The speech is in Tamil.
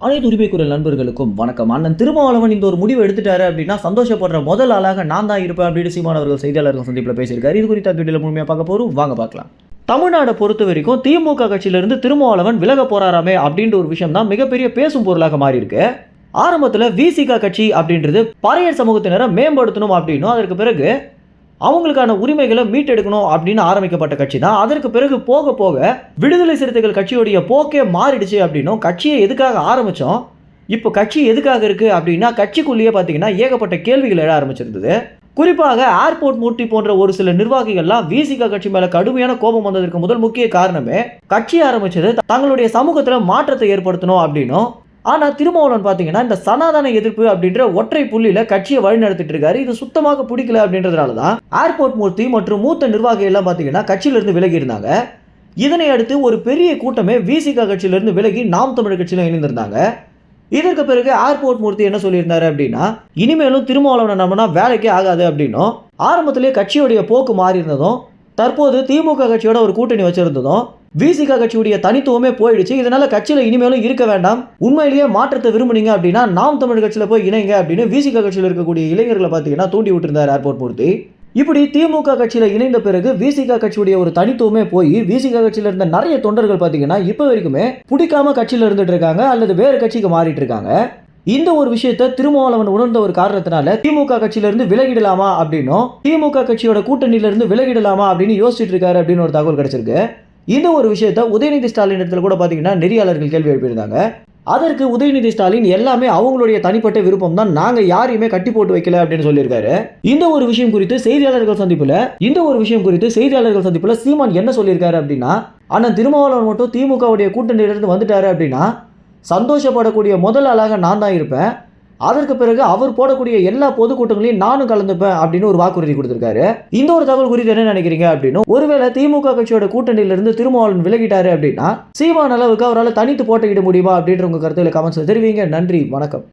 அனைத்து உரிமைக்குரல் நண்பர்களுக்கும் வணக்கம். அண்ணன் திருமாவளவன் இந்த ஒரு முடிவு எடுத்துட்டாரு அப்படின்னா சந்தோஷப்படுற முதல் ஆளாக நான் தான் இருப்பேன் அப்படின்னு சீமான் அவர்கள் செய்தியாளர்கள் சந்திப்பில் பேசியிருக்காரு. இது குறித்த வீடியோவில் முழுமையாக பார்க்க போகிறோம் வாங்க பார்க்கலாம். தமிழ்நாடை பொறுத்த வரைக்கும் திமுக கட்சியிலிருந்து திருமாவளவன் விலக போறாராமே அப்படின்ற ஒரு விஷயம் தான் மிகப்பெரிய பேசும் பொருளாக மாறி இருக்கு ஆரம்பத்தில் விசிகா கட்சி அப்படின்றது பறையர் சமூகத்தினரை மேம்படுத்தணும் அப்படின்னும் அதற்கு பிறகு அவங்களுக்கான உரிமைகளை மீட்டெடுக்கணும் அப்படின்னு ஆரம்பிக்கப்பட்ட கட்சி தான். அதற்கு பிறகு போக போக விடுதலை சிறுத்தைகள் கட்சியுடைய போக்கே மாறிடுச்சு அப்படின்னும் கட்சியை எதுக்காக ஆரம்பித்தோம் இப்போ கட்சி எதுக்காக இருக்குது அப்படின்னா கட்சிக்குள்ளேயே பார்த்தீங்கன்னா ஏகப்பட்ட கேள்விகள் எழ ஆரம்பிச்சிருந்தது. குறிப்பாக ஏர்போர்ட் மூர்த்தி போன்ற ஒரு சில நிர்வாகிகள்லாம் விசிகா கட்சி மேல கடுமையான கோபம் வந்ததற்கு முதல் முக்கிய காரணமே கட்சி ஆரம்பிச்சது தங்களுடைய சமூகத்தில் மாற்றத்தை ஏற்படுத்தணும் அப்படின்னும் ஆனால் திருமாவளவன் பார்த்தீங்கன்னா இந்த சனாதன எதிர்ப்பு அப்படின்ற ஒற்றை புள்ளியில் கட்சியை வழிநடத்திட்டு இருக்காரு. இது சுத்தமாக பிடிக்கல அப்படின்றதுனால தான் ஏர்போர்ட் மூர்த்தி மற்றும் மூத்த நிர்வாகிகள் எல்லாம் பாத்தீங்கன்னா கட்சியில விலகி இருந்தாங்க. இதனை அடுத்து ஒரு பெரிய கூட்டமே விசிகா கட்சியிலிருந்து விலகி நாம் தமிழர் கட்சியில இணைந்திருந்தாங்க. இதற்கு பிறகு ஏர்போர்ட் மூர்த்தி என்ன சொல்லியிருந்தாரு அப்படின்னா இனிமேலும் திருமாவளவனை நம்மனா வேலைக்கே ஆகாது அப்படின்னும். ஆரம்பத்திலே கட்சியுடைய போக்கு மாறி இருந்ததும் தற்போது திமுக கட்சியோட ஒரு கூட்டணி வச்சிருந்ததும் விசிகா கட்சியுடைய தனித்துவமே போயிடுச்சு. இதனால கட்சியில இனிமேலும் இருக்க வேண்டாம். உண்மையிலேயே மாற்றத்தை விரும்புனீங்க அப்படின்னா நாம் தமிழ் கட்சியில போய் இணைங்க அப்படின்னு விசிகா கட்சியில் இருக்கக்கூடிய இளைஞர்களை பார்த்தீங்கன்னா தூண்டி விட்டுருந்தார் ஏர்போர்ட் பொறுத்து இப்படி திமுக கட்சியில இணைந்த பிறகு விசிகா கட்சியுடைய ஒரு தனித்துவமே போய் விசிகா கட்சியில இருந்த நிறைய தொண்டர்கள் பார்த்தீங்கன்னா இப்போ வரைக்குமே பிடிக்காம கட்சியில இருந்துட்டு இருக்காங்க அல்லது வேறு கட்சிக்கு மாறிட்டு இருக்காங்க. இந்த ஒரு விஷயத்த திருமாவளவன் உணர்ந்த ஒரு காரணத்தினால திமுக கட்சியிலிருந்து விலகிடலாமா அப்படின்னும் திமுக கட்சியோட கூட்டணியில இருந்து விலகிடலாமா அப்படின்னு யோசிச்சுட்டு இருக்காரு அப்படின்னு ஒரு தகவல் கிடைச்சிருக்கு. இந்த ஒரு விஷயத்த உதயநிதி ஸ்டாலின் இடத்துல கூட பார்த்தீங்கன்னா நெறியாளர்கள் கேள்வி எழுப்பியிருந்தாங்க. அதற்கு உதயநிதி ஸ்டாலின் எல்லாமே அவங்களுடைய தனிப்பட்ட விருப்பம் தான் நாங்க யாரையுமே கட்டி போட்டு வைக்கல அப்படின்னு சொல்லியிருக்காரு. இந்த ஒரு விஷயம் குறித்து செய்தியாளர்கள் சந்திப்புல இந்த ஒரு விஷயம் குறித்து செய்தியாளர்கள் சந்திப்புல சீமான் என்ன சொல்லியிருக்காரு அப்படின்னா அண்ணன் திருமாவளவன் மட்டும் திமுகவுடைய கூட்டணியிலிருந்து வந்துட்டாரு அப்படின்னா சந்தோஷப்படக்கூடிய முதல் ஆளாக நான் தான் இருப்பேன். அதற்கு பிறகு அவர் போடக்கூடிய எல்லா பொதுக்கூட்டங்களையும் நானும் கலந்துப்பேன் அப்படின்னு ஒரு வாக்குறுதி கொடுத்திருக்காரு. இந்த ஒரு தகவல் குறித்து என்ன நினைக்கிறீங்க அப்படின்னு ஒருவேளை திமுக கட்சியோட கூட்டணியிலிருந்து திருமாவளவன் விலகிட்டாரு அப்படின்னா சீமான் அளவுக்கு அவரால் தனித்து போட்டியிட முடியுமா அப்படின்ற உங்க கருத்துல கமெண்ட்ஸ் தெரிவிங்க. நன்றி வணக்கம்.